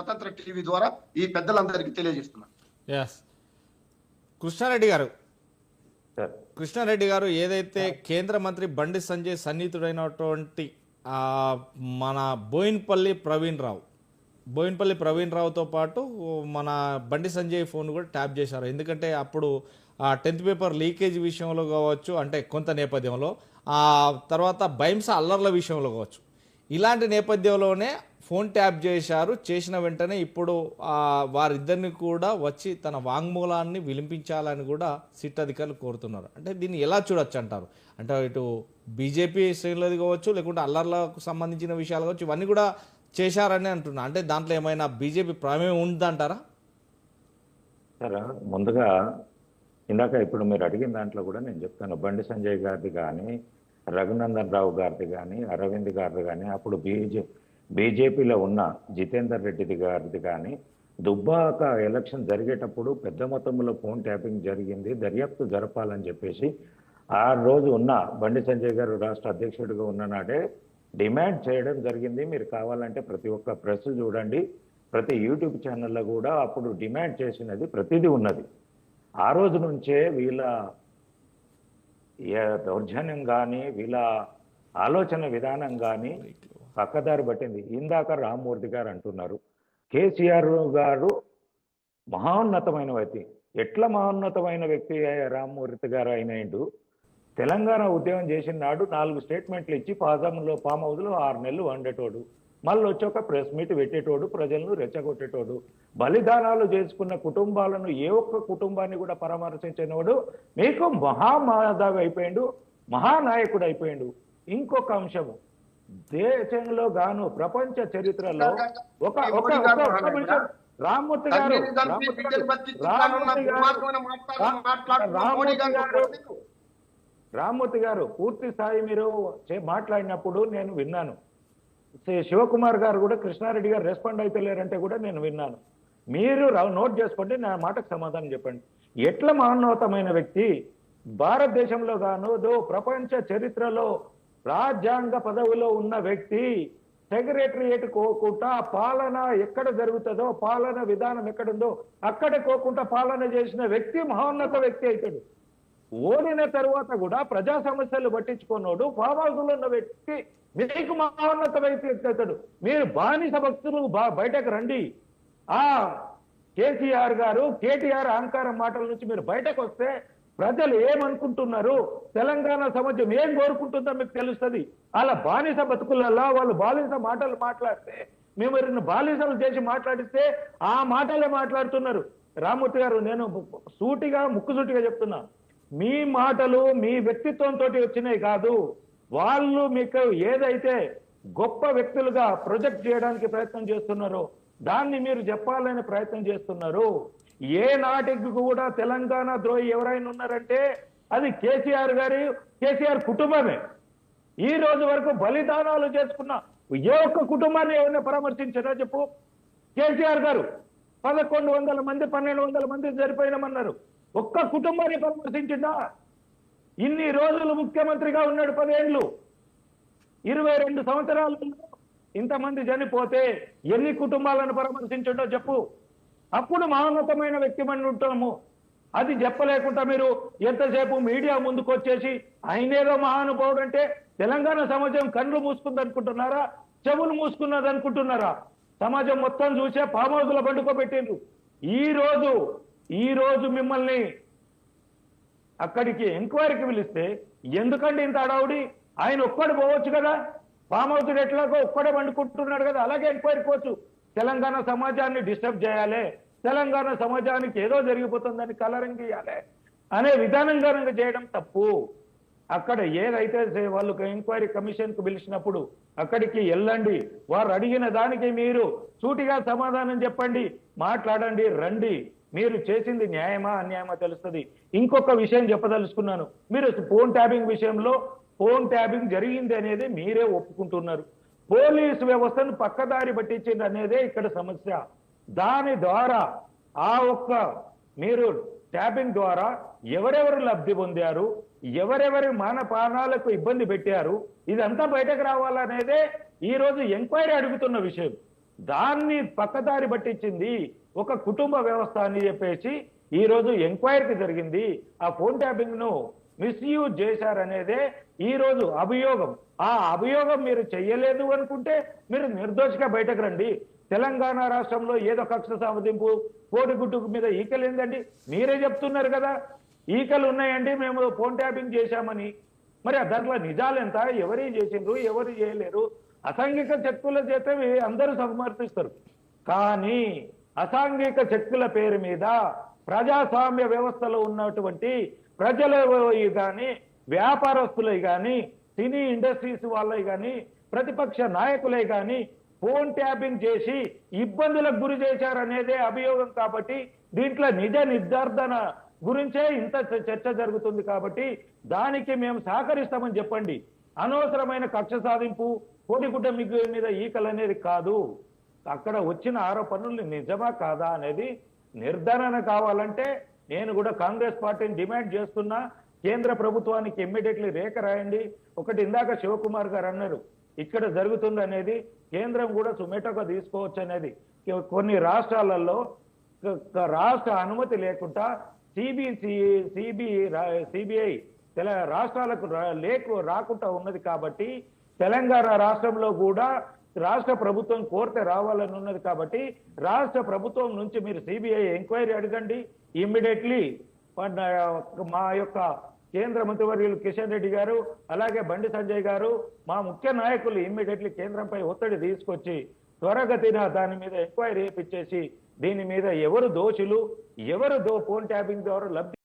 స్వతంత్ర టీవీ ద్వారా ఈ పెద్దలందరికీ తెలియజేస్తున్నాను. కృష్ణారెడ్డి గారు. కృష్ణారెడ్డి గారు ఏదైతే కేంద్ర మంత్రి బండి సంజయ్ సన్నిహితుడైనటువంటి ఆ, మన బోయిన్పల్లి ప్రవీణ్ రావు. బోయిన్పల్లి ప్రవీణ్ రావుతో పాటు మన బండి సంజయ్ ఫోన్ కూడా ట్యాప్ చేశారు. ఎందుకంటే అప్పుడు ఆ టెన్త్ పేపర్ లీకేజ్ విషయంలో కావచ్చు అంటే కొంత నేపథ్యంలో ఆ తర్వాత బైంస అల్లర్ల విషయంలో కావచ్చు. ఇలాంటి నేపథ్యంలోనే ఫోన్ ట్యాప్ చేశారు. చేసిన వెంటనే ఇప్పుడు వారిద్దరిని కూడా వచ్చి తన వాంగ్మూలాన్ని విలింపించాలని కూడా సిట్ అధికారులు కోరుతున్నారు. అంటే దీన్ని ఎలా చూడొచ్చు అంటారు? అంటే ఇటు బీజేపీ శ్రేణులది కావచ్చు లేకుంటే అల్లర్లకు సంబంధించిన విషయాలు కావచ్చు ఇవన్నీ కూడా చేశారని అంటున్నా. అంటే దాంట్లో ఏమైనా బీజేపీ ప్రమేయం ఉందంటారా? సరే ముందుగా ఇందాక ఇప్పుడు మీరు అడిగిన దాంట్లో కూడా నేను చెప్తాను. బండి సంజయ్ గారిది కానీ రఘునందన్ రావు గారిది కానీ అరవింద్ గారిది కానీ అప్పుడు బీజే బీజేపీలో ఉన్న జితేందర్ రెడ్డిది గారిది కానీ దుబ్బాక ఎలక్షన్ జరిగేటప్పుడు పెద్ద మొత్తంలో ఫోన్ ట్యాపింగ్ జరిగింది. దర్యాప్తు జరపాలని చెప్పేసి ఆ రోజు ఉన్న బండి సంజయ్ గారు రాష్ట్ర అధ్యక్షుడిగా ఉన్న నాడే డిమాండ్ చేయడం జరిగింది. మీరు కావాలంటే ప్రతి ఒక్క ప్రెస్ చూడండి. ప్రతి యూట్యూబ్ ఛానల్లో కూడా అప్పుడు డిమాండ్ చేసినది ప్రతిదీ ఉన్నది. ఆ రోజు నుంచే వీళ్ళ దౌర్జన్యం కానీ వీళ్ళ ఆలోచన విధానం కానీ పక్కదారి పట్టింది. ఇందాక రామ్మూర్తి గారు అంటున్నారు కేసీఆర్ గారు మహోన్నతమైన వ్యక్తి. ఎట్లా మహోన్నతమైన వ్యక్తి రామ్మూర్తి గారు అయినాడు తెలంగాణ ఉద్యమం చేసిన నాడు నాలుగు స్టేట్మెంట్లు ఇచ్చి పాజంలో ఫామ్ హౌస్లో ఆరు నెలలు వండేటోడు. మళ్ళీ వచ్చి ఒక ప్రెస్ మీట్ పెట్టేటోడు ప్రజలను రెచ్చగొట్టేటోడు. బలిదానాలు చేసుకున్న కుటుంబాలను ఏ ఒక్క కుటుంబాన్ని కూడా పరామర్శించినోడు మీకు మహామాధవి అయిపోయిండు మహానాయకుడు అయిపోయిండు. ఇంకొక అంశము. దేశంలో గాను ప్రపంచ చరిత్రలో ఒక ఒక. రామ్మూర్తి గారు రామ్మూర్తి గారు, రామ్మూర్తి గారు, పూర్తి స్థాయి మీరు మాట్లాడినప్పుడు నేను విన్నాను. శివకుమార్ గారు కూడా కృష్ణారెడ్డి గారు రెస్పాండ్ అయితే లేరంటే కూడా నేను విన్నాను. మీరు నోట్ చేసుకోండి నా మాటకు సమాధానం చెప్పండి. ఎట్ల మానవతమైన వ్యక్తి భారతదేశంలో గానుదో ప్రపంచ చరిత్రలో రాజ్యాంగ పదవిలో ఉన్న వ్యక్తి సెక్రటరియేట్ కోకుండా పాలన ఎక్కడ జరుగుతుందో పాలన విధానం ఎక్కడుందో అక్కడ కోకుండా పాలన చేసిన వ్యక్తి మహోన్నత వ్యక్తి అవుతాడు. ఓడిన తర్వాత కూడా ప్రజా సమస్యలు పట్టించుకున్నాడు ఫామ్ హౌస్లో ఉన్న వ్యక్తి మీకు మహోన్నత వ్యక్తి మీరు బానిస భక్తులు బా- బయటకు రండి. ఆ కేసీఆర్ గారు కేటీఆర్ అహంకారం మాటల నుంచి మీరు బయటకు వస్తే ప్రజలు ఏమనుకుంటున్నారు? తెలంగాణ సమాజం ఏం కోరుకుంటుందో మీకు తెలుస్తుంది. అలా బానిస బతుకులలో వాళ్ళు బాలిస మాటలు మాట్లాడితే మేము ఎవరిని బాలిసలు చేసి మాట్లాడిస్తే ఆ మాటలే మాట్లాడుతున్నారు. రామూర్తి గారు నేను సూటిగా ముక్కుసూటిగా చెప్తున్నా. మీ మాటలు మీ వ్యక్తిత్వంతో వచ్చినాయి కాదు. వాళ్ళు మీకు ఏదైతే గొప్ప వ్యక్తులుగా ప్రొజెక్ట్ చేయడానికి ప్రయత్నం చేస్తున్నారో దాన్ని మీరు చెప్పాలని ప్రయత్నం చేస్తున్నారు. ఏ నాటికి కూడా తెలంగాణ ద్రోహి ఎవరైనా ఉన్నారంటే అది కేసీఆర్ గారి కేసీఆర్ కుటుంబమే. ఈ రోజు వరకు బలిదానాలు చేసుకున్న ఏ ఒక్క కుటుంబాన్ని ఎవరిని పరామర్శించారా చెప్పు. కేసీఆర్ గారు పదకొండు వందల మంది పన్నెండు వందల మంది సరిపోయినామన్నారు ఒక్క కుటుంబాన్ని పరామర్శించిందా ఇన్ని రోజులు ముఖ్యమంత్రిగా ఉన్నాడు పదేళ్ళు ఇరవై రెండు సంవత్సరాలు ఇంతమంది చనిపోతే ఎన్ని కుటుంబాలను పరామర్శించడో చెప్పు. అప్పుడు మహోన్నతమైన వ్యక్తి అని ఉంటాము. అది చెప్పలేకుండా మీరు ఎంతసేపు మీడియా ముందుకు వచ్చేసి ఆయనేదో మహానుభావుడు అంటే తెలంగాణ సమాజం కళ్ళు మూసుకుంది అనుకుంటున్నారా చెవులు మూసుకున్నది అనుకుంటున్నారా సమాజం మొత్తం చూసే పామోదుల పండుకో లో పండుకోబెట్టిండ్రు ఈ రోజు ఈ రోజు మిమ్మల్ని అక్కడికి ఎంక్వైరీకి పిలిస్తే ఎందుకండి ఇంత అడావుడి ఆయన ఒక్కడు పోవచ్చు కదా? ఫామ్ హౌస్ ఎట్లాగో ఒక్కడే వండుకుంటున్నాడు కదా? అలాగే ఎంక్వైరీ పోవచ్చు. తెలంగాణ సమాజాన్ని డిస్టర్బ్ చేయాలి. తెలంగాణ సమాజానికి ఏదో జరిగిపోతుందని కలరింగ్ ఇవ్వాలి అనే విధానంగా చేయడం తప్పు. అక్కడ ఏదైతే వాళ్ళు ఎంక్వైరీ కమిషన్కు పిలిచినప్పుడు అక్కడికి వెళ్ళండి. వారు అడిగిన దానికి మీరు సూటిగా సమాధానం చెప్పండి. మాట్లాడండి రండి. మీరు చేసింది న్యాయమా అన్యాయమా తెలుస్తుంది. ఇంకొక విషయం చెప్పదలుచుకున్నాను. మీరు ఫోన్ ట్యాపింగ్ విషయంలో ఫోన్ ట్యాపింగ్ జరిగింది అనేది మీరే ఒప్పుకుంటున్నారు. పోలీసు వ్యవస్థను పక్కదారి పట్టించింది అనేదే ఇక్కడ సమస్య. దాని ద్వారా ఆ ఒక్క మీరు ట్యాపింగ్ ద్వారా ఎవరెవరు లబ్ధి పొందారు ఎవరెవరి మాన ప్రాణాలకు ఇబ్బంది పెట్టారు ఇదంతా బయటకు రావాలనేదే ఈరోజు ఎంక్వైరీ అడుగుతున్న విషయం. దాన్ని పక్కదారి పట్టించింది ఒక కుటుంబ వ్యవస్థ అని చెప్పేసి ఈ రోజు ఎంక్వైరీకి జరిగింది. ఆ ఫోన్ ట్యాపింగ్ను మిస్యూజ్ చేశారనేదే ఈ రోజు అభియోగం. ఆ అభియోగం మీరు చెయ్యలేదు అనుకుంటే మీరు నిర్దోషిగా బయటకు రండి. తెలంగాణ రాష్ట్రంలో ఏదో కక్ష సామతింపు కోడిగుడ్డు మీద ఈకలు ఏందండి మీరే చెప్తున్నారు కదా. ఈకలు ఉన్నాయండి మేము ఫోన్ ట్యాపింగ్ చేశామని. మరి దాంట్లో నిజాలు ఎంత ఎవరు చేసిండ్రు? ఎవరు చేయలేరు? అసాంఘిక శక్తుల చేత అందరూ సమర్థిస్తారు. కానీ అసాంఘిక శక్తుల పేరు మీద ప్రజాస్వామ్య వ్యవస్థలో ఉన్నటువంటి ప్రజలు కానీ వ్యాపారస్తులై కానీ సినీ ఇండస్ట్రీస్ వాళ్ళే కానీ ప్రతిపక్ష నాయకులే కానీ ఫోన్ ట్యాపింగ్ చేసి ఇబ్బందులకు గురి చేశారనేదే అభియోగం కాబట్టి దీంట్లో నిజ నిర్ధారణ గురించే ఇంత చర్చ జరుగుతుంది కాబట్టి దానికి మేము సహకరిస్తామని చెప్పండి. అనవసరమైన కక్ష సాధింపు కోడిగుడ్డ మిగ్గు మీద ఈకలు అనేది కాదు. అక్కడ వచ్చిన ఆరోపణలు నిజమా కాదా అనేది నిర్ధారణ కావాలంటే నేను కూడా కాంగ్రెస్ పార్టీని డిమాండ్ చేస్తున్నా కేంద్ర ప్రభుత్వానికి ఇమ్మీడియట్లీ రేఖ రాయండి. ఒకటి ఇందాక శివకుమార్ గారు అన్నారు ఇక్కడ జరుగుతుంది అనేది కేంద్రం కూడా సుమేటోగా తీసుకోవచ్చు అనేది. కొన్ని రాష్ట్రాలలో రాష్ట్ర అనుమతి లేకుండా సిబిసి సిబిఐ సిబిఐ తెల రాష్ట్రాలకు లేకు రాకుండా ఉన్నది కాబట్టి తెలంగాణ రాష్ట్రంలో కూడా రాష్ట్ర ప్రభుత్వం కోరితే రావాలని ఉన్నది కాబట్టి రాష్ట్ర ప్రభుత్వం నుంచి మీరు సిబిఐ ఎంక్వైరీ అడగండి. ఇమ్మీడియట్లీ మా యొక్క కేంద్ర మంత్రివర్యులు కిషన్ రెడ్డి గారు అలాగే బండి సంజయ్ గారు మా ముఖ్య నాయకులు ఇమ్మీడియట్లీ కేంద్రంపై ఒత్తిడి తీసుకొచ్చి త్వరగతిన దాని మీద ఎంక్వైరీ చేపించేసి దీని మీద ఎవరు దోషులు ఎవరు దో ఫోన్ ట్యాపింగ్ ద్వారా లబ్ధి